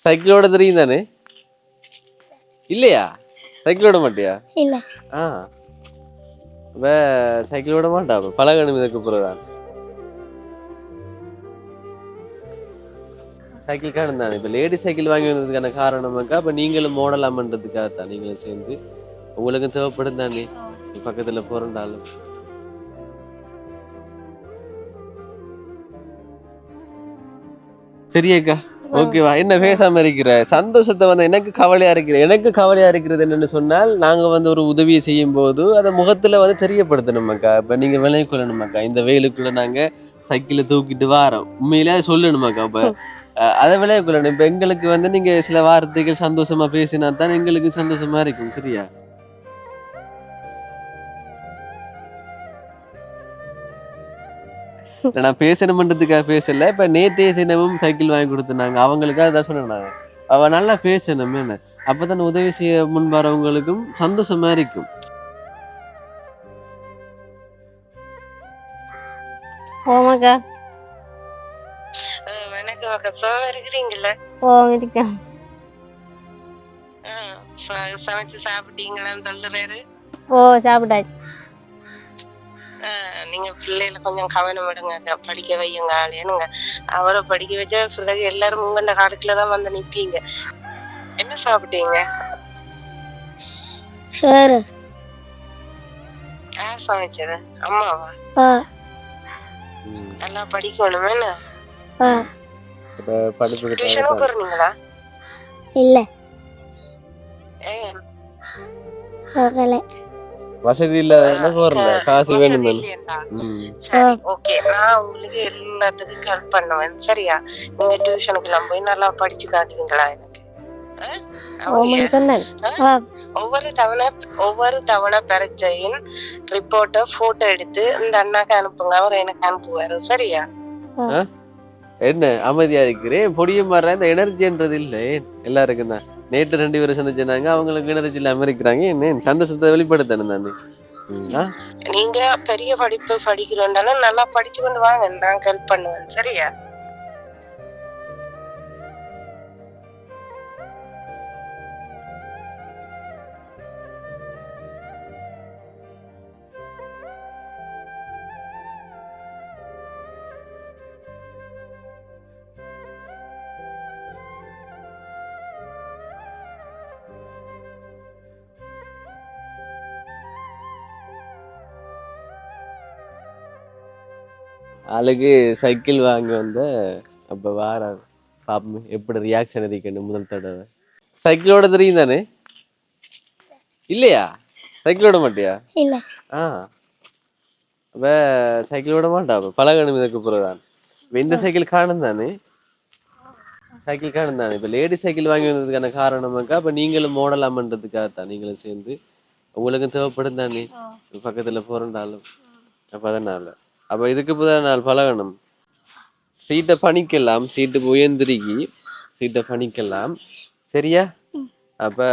சைக்கிளோட தெரியும் தானே? இல்லையா? சைக்கிளோட மாட்டியா? இல்ல. ஆ. வே சைக்கிளோட மாட்டா? அப்ப பழகணும் இதுக்கு பிறகுதான் சைக்கிள் காணும் தானே? இப்போ லேடி சைக்கிள் வாங்கி வந்ததுக்கான காரணமாக்கா அப்போ நீங்களும் மோடலாம் பண்ணுறதுக்காக தான் நீங்களும் சேர்ந்து உங்களுக்கும் தேவைப்படும் தானே? பக்கத்தில் போகிறண்டாலும் சரியக்கா ஓகேவா? என்ன பேசாம இருக்கிற? சந்தோஷத்தை வந்து எனக்கு கவலையா இருக்கிற எனக்கு கவலையா இருக்கிறது என்னன்னு சொன்னால் நாங்க வந்து ஒரு உதவியை செய்யும் போது அதை முகத்துல வந்து தெரியப்படுத்தணுமாக்கா இப்ப நீங்க விலை கொள்ளணுமாக்கா இந்த வெயிலுக்குள்ள நாங்க சைக்கிளை தூக்கிட்டு வாரோம். உண்மையிலே அதை சொல்லணுமாக்கா இப்ப அதை விளைய கொள்ளணும். இப்ப எங்களுக்கு வந்து நீங்க சில வார்த்தைகள் சந்தோஷமா பேசினா தான் எங்களுக்கு சந்தோஷமா இருக்கும் சரியா? நான் பேசணுமன்றதுக்காக பேசல. இப்ப நேற்றைய தினமும் சைக்கிள் வாங்கி கொடுத்துனாங்க அவங்களுக்காக தான் சொன்னேன் நான். அவ நல்லா பேசணும் என்ன? அப்பதான் உதவி செய்ய முன் வரவங்களுக்கும் சந்தோஷமா இருக்கும். ஓமாக்கா வணக்கம் அக்கா. ஓ இருக்கா அஹ் ச- சமைச்சு சாப்பிட்டீங்களான்னு சொல்லுறாரு ஓ சாப்பிட்டாச்சு. நீங்க பிள்ளைகளை கொஞ்சம் கவனம் விடுங்க படிக்க வையுங்க ஆளேனுங்க அவரை படிக்க வச்சா பிறகு எல்லாரும் உங்கள காலத்துல தான் வந்து நிப்பீங்க. என்ன சாப்பிட்டீங்க? சரி யார் சமைச்சது. அம்மாவா. நல்லா படிக்கணுமே என்ன? போறீங்களா இல்ல. ஏன் போகல வசதி இல்ல வரல காசு வேணும் இல்லையேண்டா. ம். சரி ஓகே நான் உங்களுக்கு எல்லாத்துக்கும் ஹெல்ப் பண்ணுவேன். சரியா? நீங்க டியூஷனுக்கு போய் நல்லா படிச்சு காட்டுவீங்களா எனக்கு ஒவ்வொரு தவணை ஒவ்வொரு தவணை பரீட்சையின் ரிப்போர்ட்டை போட்டோ எடுத்து இந்த அண்ணாக்கு அனுப்புங்க. அவர் எனக்கு அனுப்புவாரு. சரியா? என்ன அமைதியா இருக்கிறேன். பொடியும் மாற இந்த எனர்ஜின்றது இல்ல. எல்லாருக்கும் தான். நேற்று ரெண்டு பேரும் சந்திச்சிருந்தாங்க அவங்களுக்கு எனர்ஜியில் அமெரிக்கிறாங்க. என்ன சந்தோஷத்தை வெளிப்படுத்தணும் தானே. நீங்க பெரிய படிப்பு படிக்கிறோம்னாலும் நல்லா படிச்சு கொண்டு வாங்க நான் ஹெல்ப் பண்ணுவேன் சரியா? ஆளுக்கு சைக்கிள் வாங்கி வந்த அப்ப வார பாப்போம் எப்படி ரியாக்ஷன் இருக்கணும் முதல் தடவை? சைக்கிளோட தெரியும் தானே? இல்லையா? சைக்கிளோட மாட்டியா? இல்ல. ஆ. அப்ப சைக்கிளோட மாட்டா பழகணும் இதுக்கு பிறகுதான். இந்த சைக்கிள் காணும் தானே? சைக்கிள் காணும் தானே? இப்ப லேடி சைக்கிள் வாங்கி வந்ததுக்கான காரணமாக்கா அப்ப நீங்களும் மோடலாமன்றதுக்காக தான் நீங்களும் சேர்ந்து உங்களுக்கும் தேவைப்படும் தானே? பக்கத்துல போறண்டாலும் அப்ப அதனால. அப்ப இதுக்கு புதிய நாள் பழகணும். சீட்டை பணிக்கலாம் சீட்டு உயர்ந்திருக்கி சீட்டை பணிக்கலாம் சரியா? அப்ப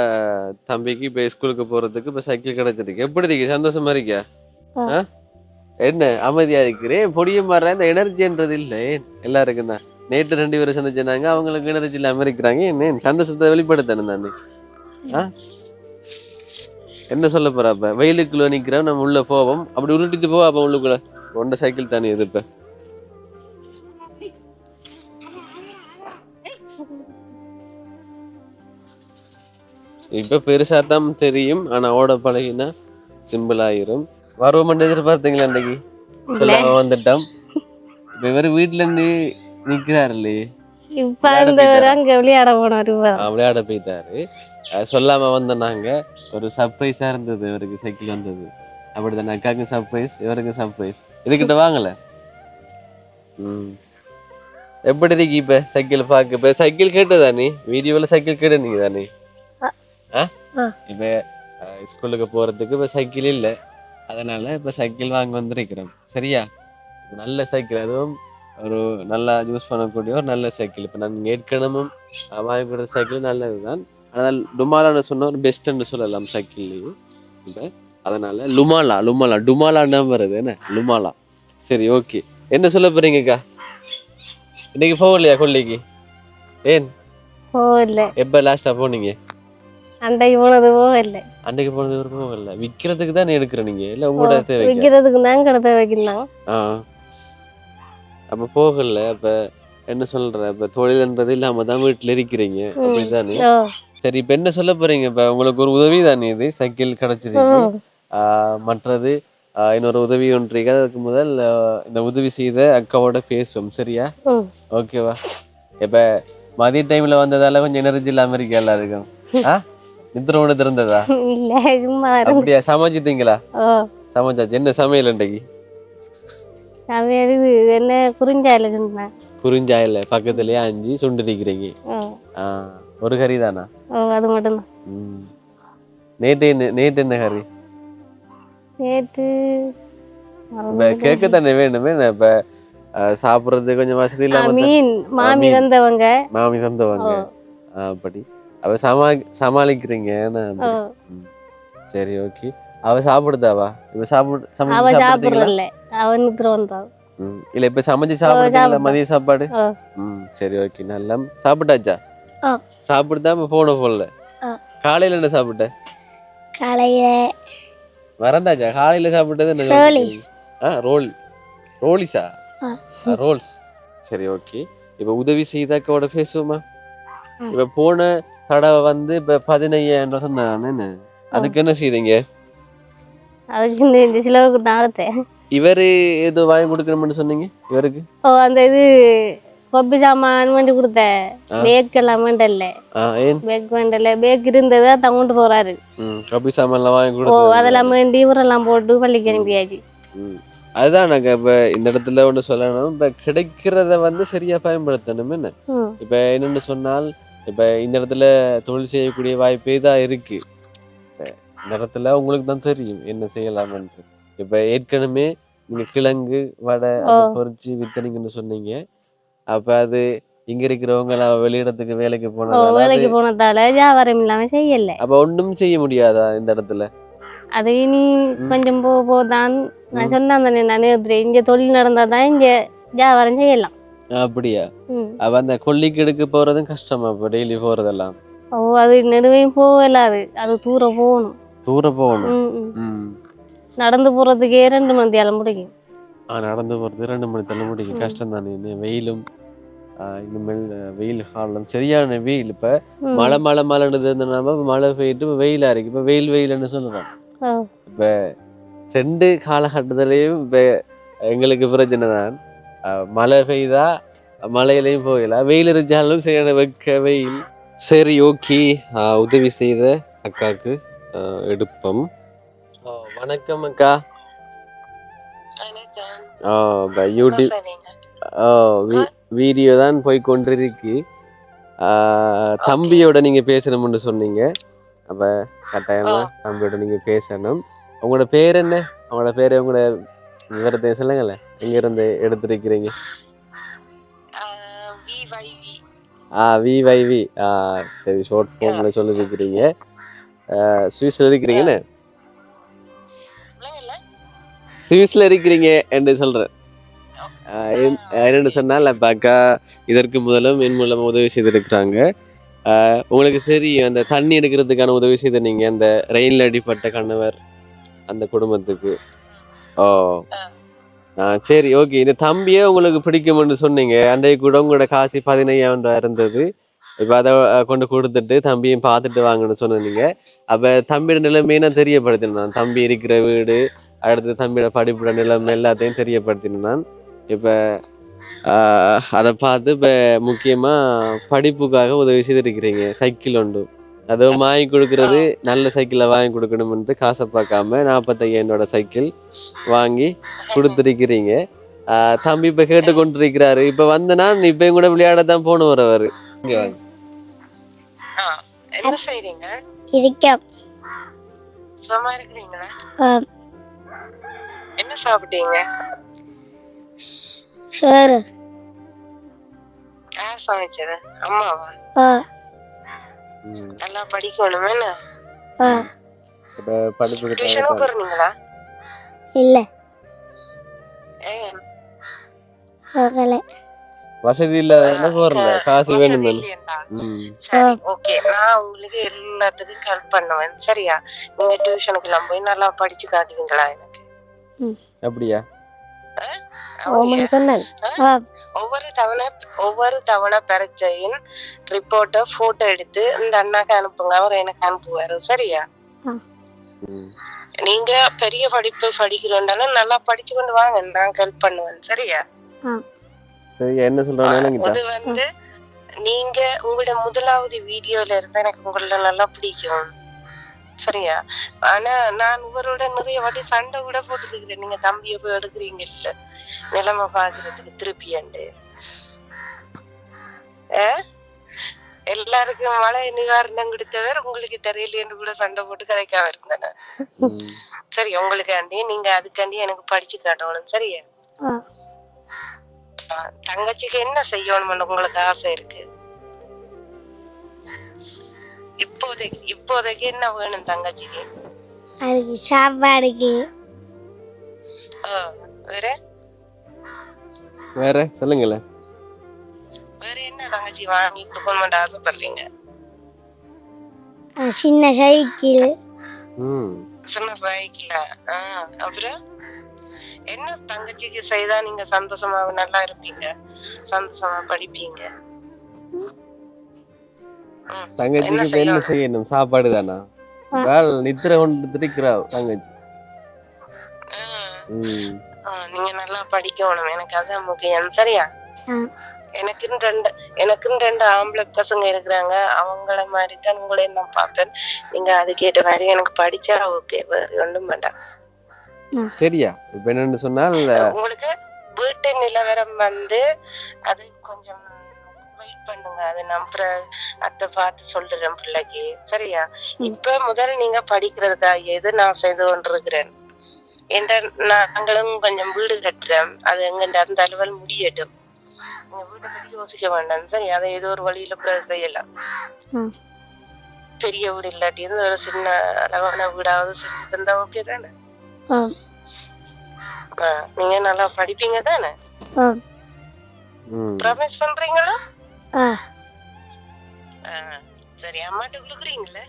தம்பிக்கு இப்ப ஸ்கூலுக்கு போறதுக்கு இப்ப சைக்கிள் கிடைச்சிருக்கு. எப்படி இருக்கு? சந்தோஷமா இருக்கியா? ஆ? என்ன? அமைதியா இருக்கிறேன்? பொடியும் மாற இந்த எனர்ஜின்றது இல்ல. எல்லாருக்கும் தான். நேற்று ரெண்டு பேரும் சந்திச்சாங்க அவங்களுக்கு எனர்ஜி இல்லாம இருக்கிறாங்க. என்ன? சந்தோஷத்தை வெளிப்படுத்தணும் தானே. ஆ? என்ன சொல்ல போற அப்ப? வெயிலுக்குள்ள நிக்கிறோம். நம்ம உள்ள போவோம். அப்படி உருட்டிட்டு போவா அப்ப உள்ளுக்குள்ள. கொண்ட சைக்கிள் தானே இது இப்ப? இப்ப பெருசா தான் தெரியும் ஆனா ஓட பழகினா சிம்பிள் ஆயிரும். வருவோம் எதிர்பார்த்தீங்களா அன்னைக்கு? சொல்லாம வந்துட்டோம். இப்ப இவர் வீட்டுல இருந்து நிக்கிறாரு இல்லையே இப்ப அங்க விளையாட ஆஹ் விளையாட போயிட்டாரு. சொல்லாம வந்த நாங்க. ஒரு சர்ப்ரைஸா இருந்தது இவருக்கு சைக்கிள் வந்தது. அப்படிதானே? அக்காவுக்கும் சர்ப்ரைஸ் இவருக்கும் சர்ப்ரைஸ் இதுகிட்ட வாங்கல. ம். எப்படி இருக்கு இப்ப? சைக்கிள் பார்க்க இப்ப சைக்கிள் கேட்டதா நீ? வீடியோல சைக்கிள் கேட்ட நீங்க தானே? ஆ? இப்ப ஸ்கூலுக்கு போறதுக்கு இப்ப சைக்கிள் இல்ல. அதனால இப்ப சைக்கிள் வாங்க வந்திருக்கிறோம். சரியா? நல்ல சைக்கிள். அதுவும் ஒரு நல்லா யூஸ் பண்ணக்கூடிய ஒரு நல்ல சைக்கிள். இப்போ நான் ஏற்கனவும் வாங்கி கொடுத்த சைக்கிள் நல்லதுதான். ஆனால் டுமாலான்னு சொன்ன ஒரு பெஸ்ட்னு சொல்லலாம் சைக்கிள்லையும் இப்போ அதனால லுமாலா லுமாலா டுமாலான்னு வருது என்ன? லுமாலா. சரி ஓகே. என்ன சொல்ல போறீங்கக்கா? இன்னைக்கு போகலையா கொல்லிக்கு? ஏன்? போகல. எப்ப லாஸ்டா போனீங்க? அண்டைக்கு போனது போகல. அன்னைக்கு போனது ஒரு போகல. விக்கிறதுக்கு தான் எடுக்கிற நீங்க? இல்ல உங்களோட தேவைக்கு? விற்கிறதுக்கு தான் கடத்த வைக்கிறாங்க ஆ. அப்ப போகல அப்ப என்ன சொல்ற? இப்ப தொழில்ன்றது இல்லாம தான் வீட்டுல இருக்கிறீங்க அப்படிதானே? சரி இப்ப என்ன சொல்ல போறீங்க? இப்ப உங்களுக்கு ஒரு உதவி தானே இது? சைக்கிள் கிடைச்சிருக்கு. மற்றது இன்னொரு உதவி ஒன்று இருக்கு. அதுக்கு முதல் இந்த உதவி செய்த அக்காவோட பேசும் சரியா? ஓகேவா? இப்ப மதிய டைம்ல வந்ததால கொஞ்சம் எனர்ஜி இல்லாம இருக்கு எல்லாருக்கும். ஆ? நித்திரோட திறந்ததா? அப்படியா? சமைச்சிட்டீங்களா சமைச்சாச்சு. என்ன சமையல் இன்றைக்கு என்ன குறிஞ்சாயில சொன்னேன். குறிஞ்சாயில பக்கத்துலயே அஞ்சு சுண்டிருக்கிறீங்க ஒரு கறி தானா? அது மட்டும்தான். ம். நேற்று என்ன நேற்று என்ன கறி? நேற்று கேட்க தானே வேணுமே. இப்ப சாப்பிடுறது கொஞ்சம் வசதி இல்லாம மீன் மாமி. தந்தவங்க. மாமி தந்தவங்க. அப்படி. அவ சமா சமாளிக்கிறீங்க. சரி ஓகே. அவ சாப்பிடுதாவா? இப்ப சாப்பிடு சமைச்சு சாப்பிடுறீங்களா? சாப்பிடல. அவன் நித்திரவன்றான் ம். இல்ல இப்ப சமைச்சு சாப்பிடுறீங்களா. மதிய சாப்பாடு? ம் சரி ஓகே. நல்லா சாப்பிட்டாச்சா? ஓ சாப்பிட்டு தான் போன போடல ஓ. காலையில என்ன சாப்பிட்ட? காலையில மறந்தாச்சா காலையில சாப்பிட்டது என்ன ரோலிஸ். ஆ ரோல். ரோலிஸா? ரோல்ஸ். சரி ஓகே. இப்ப உதவி செய்தாக்கோட பேசுவோமா. இப்ப போன தடவை வந்து இப்ப பதினையாயிரம் சொன்னானே என்ன? அதுக்கு என்ன செய்தீங்க? அதுக்கு இந்த இந்த சிலவுக்கு தான் அடுத்தேன் இவரு ஏதோ வாங்கி கொடுக்கணும்னு சொன்னீங்க? இவருக்கு? ஓ அந்த இது கொப்பி சாமான் வேண்டி கொடுத்தேன் பேக் எல்லாம் வேண்டல பேக் வேண்டல பேக் இருந்தது கொண்டு போறாரு. ம் கபி சாமான்லாம் வாங்கி ஓ கொடுத்தது. அதெல்லாம் வேண்டி ஊரெல்லாம் போட்டு பள்ளிக்கு அனுப்பியாச்சு. அதுதான் நாங்க இப்ப இந்த இடத்துல ஒண்ணு சொல்லணும். இப்ப கிடைக்கிறத வந்து சரியா பயன்படுத்தணும் என்ன? இப்ப என்னன்னு சொன்னால் இப்ப இந்த இடத்துல தொழில் செய்யக்கூடிய வாய்ப்பே தான் இருக்கு. இந்த இடத்துல உங்களுக்கு தான் தெரியும் என்ன செய்யலாம்னு இப்ப ஏற்கனவே நீங்க கிழங்கு வடை அதை பொரிச்சு வித்தனீங்கன்னு சொன்னீங்க. அப்ப அது இங்க இருக்கிறவங்க எல்லாம் வெளியிடத்துக்கு வேலைக்கு போனதால வேலைக்கு போனதால வியாபாரம் இல்லாம செய்யல. அப்ப ஒண்ணும் செய்ய முடியாதா இந்த இடத்துல? அது இனி கொஞ்சம் போ போதான். நான் சொன்னேன் தானே நான் இங்க தொழில் நடந்தாதான் இங்க வியாபாரம் செய்யலாம். அப்படியா? அப்ப அந்த கொல்லிக்கு எடுக்க போறதும் கஷ்டமா இப்ப டெய்லி போறதெல்லாம். ஓ அது நெடுவையும் போகலாது அது. தூரம் போகணும். தூரம் போகணும். நடந்து போறதுக்கே ரெண்டு மணி முடியும். ஆ நடந்து போறது ரெண்டு மணி தள்ள முடியும் கஷ்டம் தானே வெயிலும் இனிமேல் வெயில் காலம். சரியான வெயில் இப்ப. மழை மழை மழைன்றது நம்ம மழை பெய்யிட்டு இப்ப வெயிலா இருக்கு இப்ப வெயில் வெயில்னு ஓ இப்ப ரெண்டு காலகட்டத்திலையும் இப்ப எங்களுக்கு பிரச்சனை தான். மழை பெய்தா மழையிலையும் போகலாம். வெயில் இருந்தாலும் சரியான வெக்க வெயில். சரி ஓகே. உதவி செய்த அக்காக்கு ஆ, எடுப்போம். வணக்கம் அக்கா. யூடியூப். ஓ வீ- வீடியோ தான் போய் கொண்டிருக்கு. ஆ, தம்பியோட நீங்க பேசணும்னு சொன்னீங்க. அப்ப கட்டாயமா தம்பியோட நீங்க பேசணும். உங்களோட பேர் என்ன? உங்களோட பேர் உங்களோட விவரத்தை சொல்லுங்களேன். எங்க இருந்து எடுத்திருக்கிறீங்க ஆஹ் VYV. ஆ விவைவி ஆ சரி ஷார்ட் ஃபார்ம்ல சொல்லியிருக்கிறீங்க சுவிஸ்ல இல்ல. சுவிஸ்ல இருக்கிறீங்க என்று என்- என்னன்னு சொன்னால் அப்ப அக்கா இதற்கு முதலும் என் மூலம் உதவி செய்திருக்கிறாங்க. உங்களுக்கு தெரியும் அந்த தண்ணி எடுக்கிறதுக்கான உதவி செய்த நீங்க அந்த ரெயின்ல அடிப்பட்ட கணவர் அந்த குடும்பத்துக்கு. ஓ. சரி ஓகே. இந்த தம்பியே உங்களுக்கு பிடிக்கும்னு சொன்னீங்க. அன்றைக்கு கூட உங்களோட காசு பதினையாயிரம் ரூபாய் இருந்தது. இப்போ அதை கொண்டு கொடுத்துட்டு தம்பியும் பார்த்துட்டு வாங்கன்னு சொன்னீங்க. அப்போ தம்பியோட நிலைமையை நான் தெரியப்படுத்தினேன். தம்பி இருக்கிற வீடு அடுத்து தம்பியோட படிப்போட நிலைமை எல்லாத்தையும் தெரியப்படுத்தினேன் நான். இப்போ அதை பார்த்து இப்போ முக்கியமாக படிப்புக்காக உதவி செய்திருக்கிறீங்க. சைக்கிள் உண்டு. அதுவும் வாங்கி கொடுக்கறது நல்ல சைக்கிளை வாங்கி கொடுக்கணும்ன்ட்டு காசை பார்க்காம நாற்பத்தையாயிரோட சைக்கிள் வாங்கி கொடுத்துருக்கிறீங்க. ஆஹ் தம்பி இப்ப கேட்டு கொண்டிருக்கிறாரு இப்ப வந்தனா இப்ப கூட விளையாட தான் போன வரவர் இங்க வாங்க. ஆ, என்ன செய்றீங்க? இருக்கோம் சும்மா இருக்கிறீங்களா? ஆ, என்ன சாப்பிட்டீங்க? சோறு. யார் சமைச்சது. அம்மாவா. நல்லா படிக்கணும் என்ன? ஆ. இப்ப படிப்புக்கு டியூஷனும். போறீங்களா? இல்லை. ஏன்? போகலை வசதி இல்லாத போறல காசு வேணும் ஓகே. நான் உங்களுக்கு எல்லாத்துக்கும் ஹெல்ப் பண்ணுவேன். சரியா? நீங்க டியூஷனுக்கு எல்லாம் போய் நல்லா படிச்சு காட்டுவீங்களா எனக்கு அப்படியா? ஒவ்வொரு தவணை ஒவ்வொரு தவணை பரீட்சையின் ரிப்போர்ட்டை போட்டோ எடுத்து இந்த அண்ணாக்கு அனுப்புங்க. அவர் எனக்கு அனுப்புவாரு. சரியா? நீங்க பெரிய படிப்பு படிக்கிறோம்னாலும் நல்லா படிச்சு கொண்டு வாங்க. நான் ஹெல்ப் பண்ணுவேன். சரியா? என்ன சொல்றானு விளங்கிட்டா இது வந்து நீங்க உங்களோட முதலாவது வீடியோல இருந்து எனக்கு உங்கள நல்லா பிடிக்கும். சரியா? ஆனா நான் இவரோட நிறைய வாட்டி சண்டை கூட போட்டுருக்கிறேன் நீங்க தம்பிய போய் எடுக்கிறீங்க இல்ல நிலைமை பாக்குறதுக்கு திருப்பியாண்டு? எல்லாருக்கும் மழை நிவாரணம் கொடுத்தவர் உங்களுக்கு தெரியலையேன்னு கூட சண்டை போட்டு கதைக்காம இருந்தேன் சரி உங்களுக்காண்டி நீங்க அதுக்காண்டி எனக்கு படிச்சு காட்டணும். சரியா? தங்கச்சிக்கு என்ன செய்யணும்னு உங்களுக்கு ஆசை இருக்கு? இப்போதைக்கு இப்போதைக்கு என்ன வேணும் தங்கச்சிக்கு? அதுக்கு சாப்பாடுக்கு. ஆ, வேற? வேற சொல்லுங்களேன் வேற என்ன தங்கச்சி வாங்கி கொடுக்கணும்னு ஆசைப்படுறீங்க? சின்ன சைக்கிள். ம். சின்ன சைக்கிள? அப்புறம்? என்ன தங்கச்சிக்கு செய்தா நீங்க சந்தோஷமா நல்லா இருப்பீங்க? சந்தோஷமா படிப்பீங்க? தங்கச்சிக்கு என்ன செய்யணும்? சாப்பாடு தானா? வேல் நித்திர கொண்டு திரிக்கிறா தங்கச்சி. ஆ, ம். ஆ, நீங்க நல்லா படிக்கணும். எனக்கு அதான் முக்கியம். சரியா? எனக்குன்னு ரெண்டு எனக்குன்னு ரெண்டு ஆம்பளை பசங்க இருக்கிறாங்க. அவங்கள மாதிரி தான் உங்களையும் நான் பார்ப்பேன். நீங்க அதுக்கேற்ற மாதிரி எனக்கு படிச்சா ஓகே வேற ஒன்றும் வேண்டாம். சரியா இப்ப என்னன்னு சொன்னால் உங்களுக்கு வீட்டு நிலவரம் வந்து அது கொஞ்சம் வெயிட் பண்ணுங்க. அது நான் அப்புறம் அத்தை பார்த்து சொல்றேன் பிள்ளைக்கு. சரியா? இப்ப முதல்ல நீங்க படிக்கிறதுக்காக எது நான் செய்து கொண்டிருக்கிறேன் என்ற நாங்களும் கொஞ்சம் வீடு கட்டுறோம். அது எங்க அந்த அலுவல் முடியட்டும். நீங்க வீட்டை பத்தி யோசிக்க வேண்டாம். சரி அதை ஏதோ ஒரு வழியில செய்யலாம். பெரிய வீடு இல்லாட்டி இருந்து ஒரு சின்ன அளவான வீடாவது செஞ்சு தந்தா ஓகே தானே? நீங்க நல்லா படிப்பீங்க தானே? ப்ராமிஸ் பண்றீங்களா? சரி அம்மாட்ட குடுக்குறீங்களே?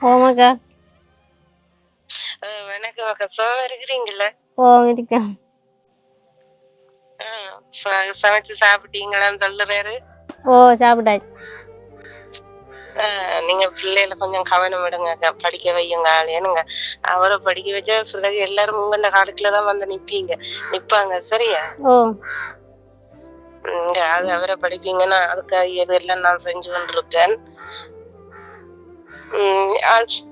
ஓமாக்கா வணக்கம் கஷ்டமா இருக்கிறீங்கள ஓ இருக்கேன். சமைச்சு சாப்பிட்டீங்களான்னு சொல்லுறாரு. ஓ சாப்பிட்டாச்சு. நீங்க பிள்ளைகளை கொஞ்சம் கவனம் விடுங்க படிக்க வையுங்க ஏனுங்க அவரை படிக்க வச்சா பிறகு எல்லாரும் உங்கள காலத்துல தான் வந்து நிப்பீங்க. நிப்பாங்க சரியா? அது அவரை படிப்பீங்கன்னா அதுக்காக எது எல்லாம் நான் செஞ்சு ஆள்-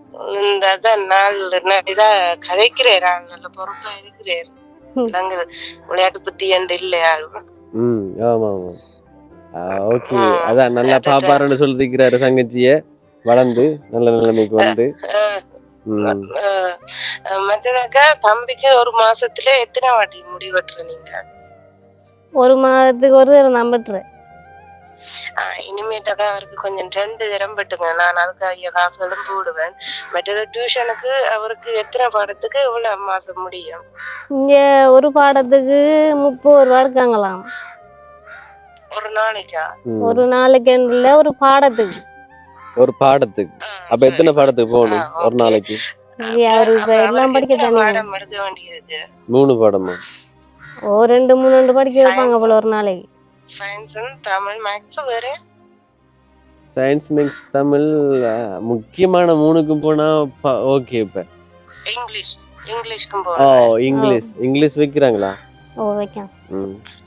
இந்த அதான் நாள் இதா கதைக்கிறேன் நல்ல பொறுப்பா இருக்கிறேன். விளையாட்டு புத்தி என்று இல்லை ஆள் ம் ஆமா ஆமா ஓகே. அதான் நல்லா பாப்பாருன்னு சொல்லிருக்கிறாரு தங்கச்சிய. வளர்ந்து நல்ல நிலைமைக்கு வந்து. தம்பிக்கு ஒரு மாசத்துல எத்தனை வாட்டி முடி வெட்டுற நீங்க? ஒரு மாதத்துக்கு ஒரு தடவை நம்பிட்டுறேன் ஆஹ் இனிமேட்டாக்கா அவருக்கு கொஞ்சம் ரெண்டு தரம் வெட்டுங்க. நான் அதுக்காக காசுகளும் போடுவேன். மற்றது டியூஷனுக்கு அவருக்கு எத்தனை பாடத்துக்கு எவ்வளவு மாசம் முடியும்? இங்கே ஒரு பாடத்துக்கு முப்பது ரூபா எடுக்காங்களாம். ஒரு நாளைக்கா. ஒரு நாளைக்கு இல்லை ஒரு பாடத்துக்கு. ஒரு பாடத்துக்கு. அப்ப எத்தனை பாடத்துக்கு போகணும்? ஒரு. நாளைக்கு. அவரு இப்ப எல்லாம் படிக்க தானே மூணு பாடமா? ஓ ரெண்டு மூணு ரெண்டு படிக்க வைப்பாங்க போல ஒரு நாளைக்கு. சயின்ஸ் தமிழ் மேக்ஸ் வேற? சயின்ஸ் மேக்ஸ் தமிழ் முக்கியமான மூணுக்கும் போனா ஓகே இப்ப. இங்கிலீஷ் இங்கிலீஷ்க்கும் ஓ போறேன் இங்கிலீஷ் இங்கிலீஷ் வைக்கிறாங்களா? ஓ வைക്കാം ம். ஆஹ்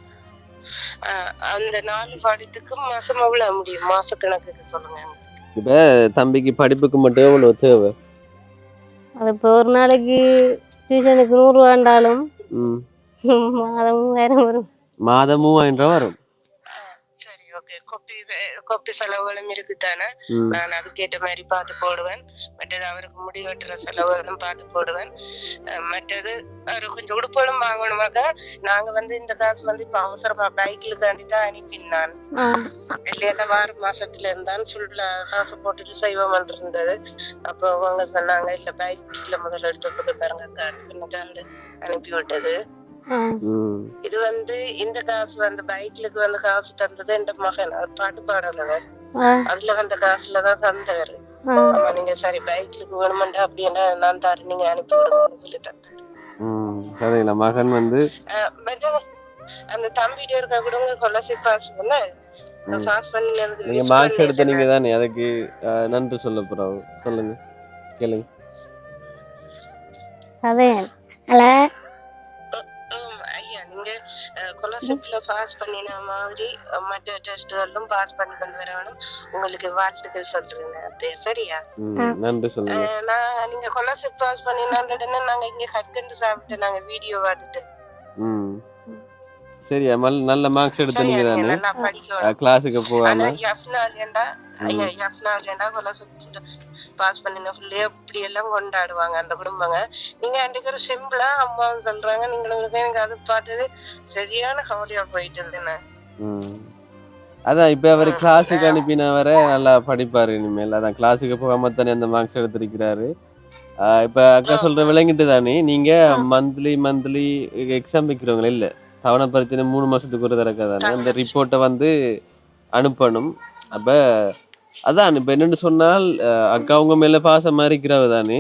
அந்த நாலு பாடத்துக்கு மாசம் எவ்வளவு முடியும்? மாச கணக்குக்கு சொல்லுங்க. இப்ப தம்பிக்கு படிப்புக்கு மட்டும் எவ்வளவு தேவை? அது இப்போ ஒரு நாளைக்கு டியூஷனுக்கு நூறுரூவாண்டாலும் ம். மாதமும் வேற வரும். மாதம் மூவாயிரம் ரூபா வரும். சரி ஓகே கொப்பி கொப்பி செலவுகளும் இருக்குதானே? நான் அதுக்கேற்ற மாதிரி பார்த்து போடுவேன். மற்றது அவருக்கு முடி வெட்டுற செலவுகளும் பார்த்து போடுவேன். மற்றது அவருக்கு கொஞ்சம் உடுப்புகளும் வாங்கணுமாக்கா நாங்க வந்து இந்த காசு வந்து இப்ப அவசரமா பைக்ல தாண்டி தான் அனுப்பினான் இல்லையா வார மாசத்துல இருந்தான் ஃபுல்லா காசு போட்டுட்டு செய்வோம் இருந்தது. அப்போ அவங்க சொன்னாங்க இல்ல பைக்ல முதல்ல எடுத்து கொடுத்து பாருங்க அனுப்பி விட்டது இது வந்து இந்த காசு அந்த பைக்லுக்கு வந்து காசு தந்தது என் மகன். அவர் பாட்டு பாடலவர். ஆ, அதுல வந்த காசுல தான் தந்தவர். ஆமா நீங்க சரி பைக்லுக்கு வேணுமெண்டா அப்படின்னா நான் தரேன் நீங்க அனுப்பி விடுங்கன்னு சொல்லி கதையில மகன் வந்து அந்த தம்பிட்டு இருக்க கூட பாஸ் பண்ண. பாஸ் பண்ணினதுக்கு நீங்க மார்க்ஸ் எடுத்த பண்ணி நீங்க தானே அதுக்கு நன்றி சொல்ல போறோம் சொல்லுங்க. கேளுங்க. அதே ஹலோ? ஐயா நீங்க ஸ்காலர்ஷிப்ல பாஸ் பண்ணின மாதிரி மற்ற டெஸ்ட்களும் பாஸ் பண்ணி கொண்டு வரணும் உங்களுக்கு வாழ்த்துக்கள் சொல்றேன் அது சரியா? நன்றி சொல்லுங்க. நான் நீங்க ஸ்காலர்ஷிப் பாஸ் பண்ணின உடனே நாங்க இங்க கற்கண்டு சாப்பிட்டு நாங்க வீடியோ பார்த்துட்டு. மல் நல்ல மார்க்ஸ் எடுத்த நீங்க தானே? கிளாஸுக்கு ஸ்காலர்ஷிப் பாஸ் பண்ணின பிள்ளைய இப்படி எல்லாம் கொண்டாடுவாங்க அந்த குடும்பங்க. நீங்க அன்றைக்கு ஒரு சிம்பிளா அம்மான்னு சொல்றாங்க. நீங்களுக்கு எனக்கு அது பார்த்தது சரியான கவலையா போயிட்டு இருந்தேன் ம். அதான் இப்ப அவர் கிளாஸுக்கு அனுப்பின வர நல்லா படிப்பாரு இனிமேல். அதான் கிளாஸுக்கு போகாம தானே அந்த மார்க்ஸ் எடுத்திருக்கிறாரு. இப்ப அக்கா சொல்ற விளங்கிட்டு தானே? நீங்க மந்த்லி மந்த்லி எக்ஸாம் வைக்கிறவங்க இல்ல? தவணை பிரச்சனை மூணு மாசத்துக்கு ஒரு தடவை தானே அந்த ரிப்போர்ட்டை வந்து அனுப்பணும். அப்ப அதான் இப்ப என்னன்னு சொன்னால் அக்கா உங்க மேல பாசமா இருக்கிறவ தானே?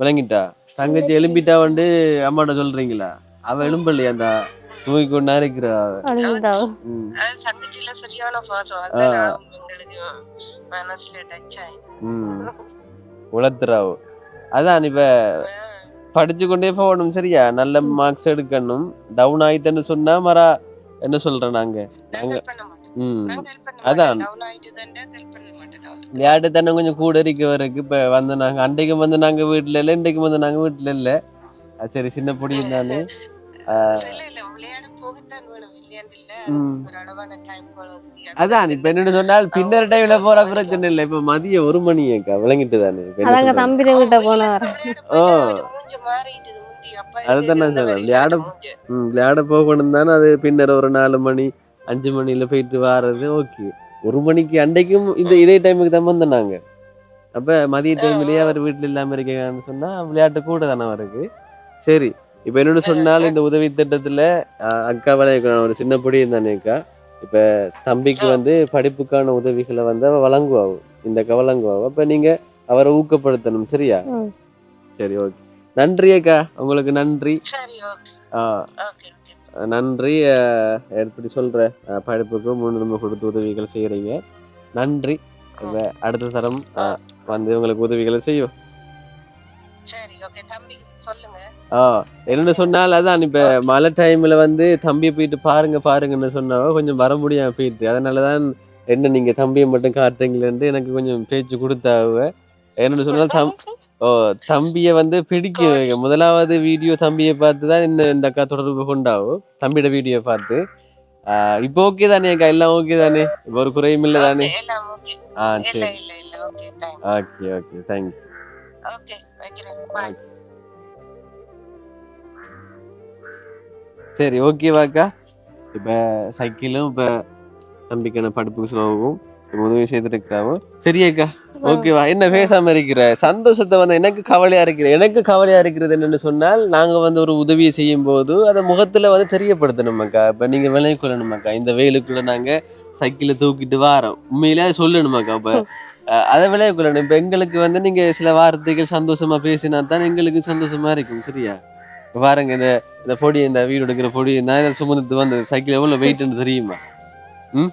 விளங்கிட்டா? தங்கச்சி எலும்பிட்டா வந்து அம்மாட்ட சொல்றீங்களா? அவ எலும்பலையா அந்த தூக்கி கொண்டா இருக்கிறா உளத்துறாவோ? அதான் இப்ப படிச்சு கொண்டே போகணும் சரியா நல்ல மார்க்ஸ் எடுக்கணும் டவுன் ஆயிட்டேன்னு சொன்னா மரா என்ன சொல்றேன் நாங்க. நாங்க ம் அதான். விளையாட்டு தானே கொஞ்சம் கூட இருக்க வரைக்கும் இப்ப வந்து நாங்க அன்றைக்கு வந்து நாங்க வீட்டுல இல்ல இன்றைக்கு வந்து நாங்க வீட்டுல இல்ல சரி சின்ன பொடியும் தானே அதான் இப்ப என்னன்னு சொன்னால் பின்னர் டைம்ல போற பிரச்சனை இல்ல. இப்ப மதியம் ஒரு விளங்கிட்டு தானே அதாங்க கிட்ட ஓ. முந்தி. அப்பா அதுதான் நான் சொல்றேன். விளையாட விளையாட போகணும் தானே அது பின்னர் ஒரு நாலு மணி அஞ்சு மணில போயிட்டு வாரது ஓகே. ஒரு மணிக்கு அன்றைக்கும் இந்த இதே டைமுக்கு தான் வந்தோம் நாங்க அப்ப மதிய டைம்லயே அவர் வீட்டுல இல்லாம இருக்காங்கன்னு சொன்னா விளையாட்டு கூட தானே அவருக்கு. சரி இப்ப என்னன்னு சொன்னால் இந்த உதவி திட்டத்துல அஹ், அக்கா விளையாட ஒரு சின்ன பொடி தானே அக்கா? இப்ப தம்பிக்கு வந்து படிப்புக்கான உதவிகளை வந்து அவ வழங்குவாவு. இந்த அக்கா வழங்குவாவு. அப்ப நீங்க அவரை ஊக்கப்படுத்தணும் சரியா. சரி ஓகே. நன்றி அக்கா. உங்களுக்கு நன்றி. ஓகே. நன்றி. எப்படி சொல்ற? அஹ், படிப்புக்கு முன்னுரிமை கொடுத்து உதவிகள் செய்யறீங்க. நன்றி. அடுத்த தரம் வந்து உங்களுக்கு உதவிகளை செய்யும் சரி ஓகே. தம்பிக்கு என்னன்னு சொன்னால் அதான் இப்ப மழை டைம்ல வந்து தம்பியை போயிட்டு பாருங்க பாருங்கன்னு சொன்னாவோ கொஞ்சம் வர முடியாம போயிட்டு அதனாலதான் என்ன நீங்க தம்பியை மட்டும் காட்டுறீங்களேன்ட்டு எனக்கு கொஞ்சம் பேச்சு கொடுத்தாவ. என்னன்னு சொன்னால் தம் ஓ தம்பியை வந்து எனக்கு. முதலாவது வீடியோ தம்பியை பார்த்து தான் இந்த இந்த அக்கா தொடர்பு கொண்டாவும் தம்பியோட வீடியோ பார்த்து. இப்போ ஓகே தானே அக்கா? எல்லாம் ஓகே தானே? இப்போ ஒரு குறையும் இல்லை தானே? ஆ சரி. ஓகே ஓகே தேங்க்யூ ஓகே சரி ஓகேவாக்கா இப்போ சைக்கிளும் இப்போ தம்பிக்கான படுப்புக்கு செலவும் உதவி செய்திருக்கிறாவோ சரியாக்கா ஓகேவா என்ன பேசாம இருக்கிற? சந்தோஷத்தை வந்து எனக்கு கவலையா இருக்கிற எனக்கு கவலையா இருக்கிறது என்னன்னு சொன்னால் நாங்க வந்து ஒரு உதவியை செய்யும் போது அதை முகத்துல வந்து தெரியப்படுத்தணுமாக்கா. இப்ப நீங்க விலை கொள்ளணுமாக்கா இந்த வெயிலுக்குள்ள நாங்க சைக்கிளை தூக்கிட்டு வாரோம். உண்மையிலே அதை சொல்லணுமாக்கா இப்ப அதை விளைய கொள்ளணும் இப்ப எங்களுக்கு வந்து நீங்க சில வார்த்தைகள் சந்தோஷமா பேசினா தான் எங்களுக்கு சந்தோஷமா இருக்கும் சரியா? பாருங்க இந்த இந்த பொடி இந்த வீடு எடுக்கிற பொடி நான் இதை சுமந்துட்டு வந்து சைக்கிள் எவ்வளவு வெயிட்னு தெரியுமா? ம்?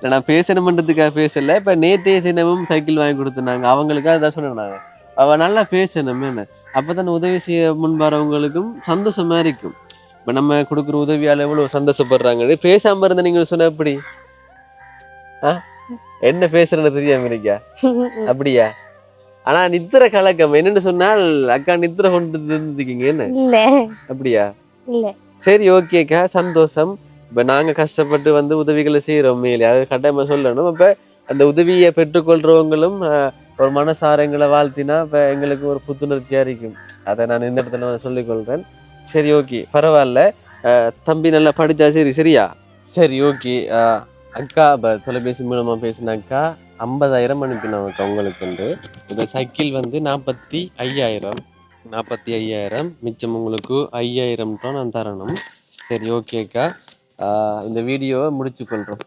நான் பேசணுமன்றதுக்காக பேசல. இப்ப நேற்றைய தினமும் சைக்கிள் வாங்கி கொடுத்துனாங்க. அவங்களுக்காக அதான் சொன்னாங்க அவ நல்லா பேசணும் என்ன? அப்பதான் உதவி செய்ய முன் வரவங்களுக்கும் சந்தோஷமா இருக்கும். இப்ப நம்ம கொடுக்குற உதவியால எவ்வளவு சந்தோஷப்படுறாங்க பேசாம இருந்த நீங்க சொன்ன எப்படி? ஆ? என்ன பேசுறேன்னு தெரியாம இருக்கா? அப்படியா? ஆனா நித்திர கலக்கம். என்னன்னு சொன்னால் அக்கா நித்திர கொண்டு இருந்துக்கீங்க என்ன? அப்படியா? இல்ல. சரி ஓகேக்கா சந்தோஷம். இப்போ நாங்கள் கஷ்டப்பட்டு வந்து உதவிகளை செய்கிறோம் மேலே. அது கட்டாயமாக சொல்லணும். அப்போ அந்த உதவியை பெற்றுக்கொள்றவங்களும் ஒரு மனசாரங்களை வாழ்த்தினா இப்போ எங்களுக்கு ஒரு புத்துணர்ச்சியாக இருக்கும் அதை நான் இந்த இடத்துல நான் சொல்லிக்கொள்கிறேன் சரி ஓகே பரவாயில்ல. தம்பி நல்லா படித்தா சரி சரியா? சரி ஓகே அக்கா இப்போ தொலைபேசி மூலமாக பேசின அக்கா. ஐம்பதாயிரம் அனுப்பினோம் அவங்களுக்கு வந்து இந்த சைக்கிள் வந்து நாற்பத்தி ஐயாயிரம். நாற்பத்தி ஐயாயிரம். மிச்சம் உங்களுக்கு ஐயாயிரம் தான் நான் தரணும். சரி ஓகேக்கா இந்த வீடியோவை முடிச்சு கொள்கிறோம்